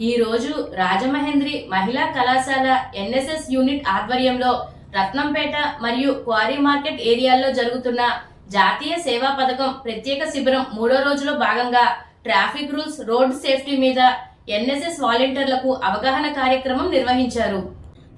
ఈరోజు రాజమహేంద్రి మహిళా కళాశాల ఎన్ఎస్ఎస్ యూనిట్ ఆధ్వర్యంలో రత్నంపేట మరియు క్వారీ మార్కెట్ ఏరియాల్లో జరుగుతున్న జాతీయ సేవా పథకం ప్రత్యేక శిబిరం మూడో రోజులో భాగంగా ట్రాఫిక్ రూల్స్ రోడ్ సేఫ్టీ మీద ఎన్ఎస్ఎస్ వాలంటీర్లకు అవగాహన కార్యక్రమం నిర్వహించారు.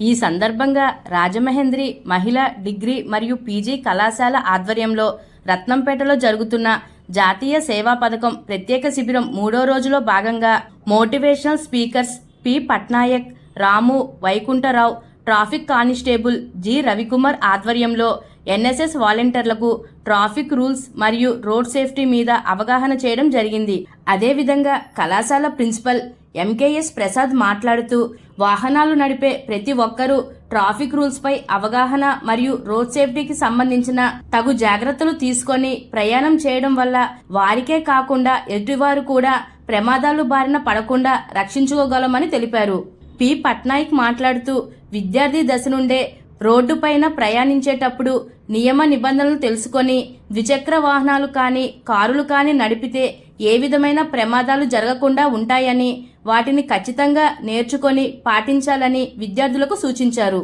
ఈ సందర్భంగా రాజమహేంద్రి మహిళా డిగ్రీ మరియు పీజీ కళాశాల ఆధ్వర్యంలో రత్నంపేటలో జరుగుతున్న జాతీయ సేవా పథకం ప్రత్యేక శిబిరం మూడో రోజులో భాగంగా motivational speakers P Patnaik Ramu Vaikuntharao traffic constable G Ravikumar ఆధ్వర్యంలో ఎన్ఎస్ఎస్ వాలంటీర్లకు ట్రాఫిక్ రూల్స్ మరియు రోడ్ సేఫ్టీ మీద అవగాహన చేయడం జరిగింది. అదేవిధంగా కళాశాల ప్రిన్సిపల్ ఎంకేఎస్ ప్రసాద్ మాట్లాడుతూ వాహనాలు నడిపే ప్రతి ఒక్కరూ ట్రాఫిక్ రూల్స్ పై అవగాహన మరియు రోడ్ సేఫ్టీకి సంబంధించిన తగు జాగ్రత్తలు తీసుకొని ప్రయాణం చేయడం వల్ల వారికే కాకుండా ఎదుటివారు కూడా ప్రమాదాలు బారిన పడకుండా రక్షించుకోగలమని తెలిపారు. పి. పట్నాయక్ మాట్లాడుతూ విద్యార్థి దశ నుండే రోడ్డుపైన ప్రయాణించేటప్పుడు నియమ నిబంధనలు తెలుసుకొని ద్విచక్ర వాహనాలు కానీ కారులు కానీ నడిపితే ఏ విధమైన ప్రమాదాలు జరగకుండా ఉంటాయని వాటిని ఖచ్చితంగా నేర్చుకొని పాటించాలని విద్యార్థులకు సూచించారు.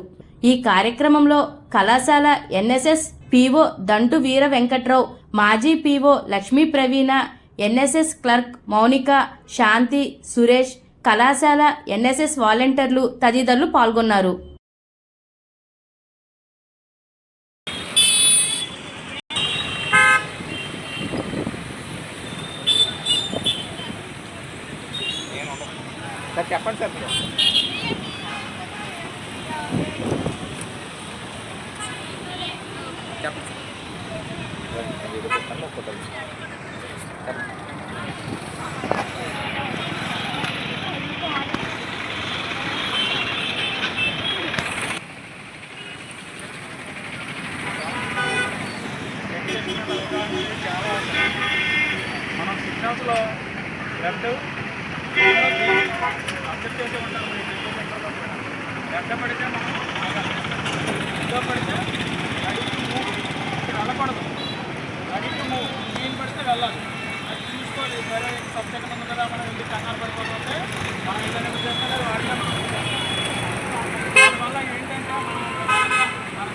ఈ కార్యక్రమంలో కళాశాల ఎన్ఎస్ఎస్ పీఓ దంటు వీర వెంకట్రావు మాజీ PO Lakshmi Praveena NSS clerk Mounika Shanti Suresh కళాశాల ఎన్ఎస్ఎస్ వాలంటీర్లు తదితరులు పాల్గొన్నారు. సార్ చెప్పండి సార్ మీరు. చెప్పండి. మనం సిక్స్ ఏదో చెప్తాను, మనం అబ్జెక్ట్ చేసే ఉంటాం లెఫ్ట్ పడితే మనం ఆగాలి. పడితే మూవ్ ఇక్కడ వెళ్ళకూడదు మూవ్ పడితే వెళ్ళాలి అది చూసుకోవాలి వేరే సబ్జెక్ట్ ఉంది కదా మనం ఎందుకు కంగారు పడిపోతుంటే మనం ఏదైనా చేస్తే వాడితే మనం దానివల్ల ఏంటంటే మనం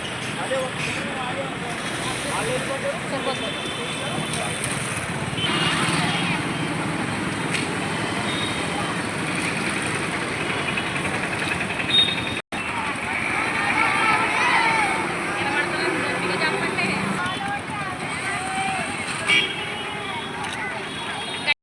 Thank you.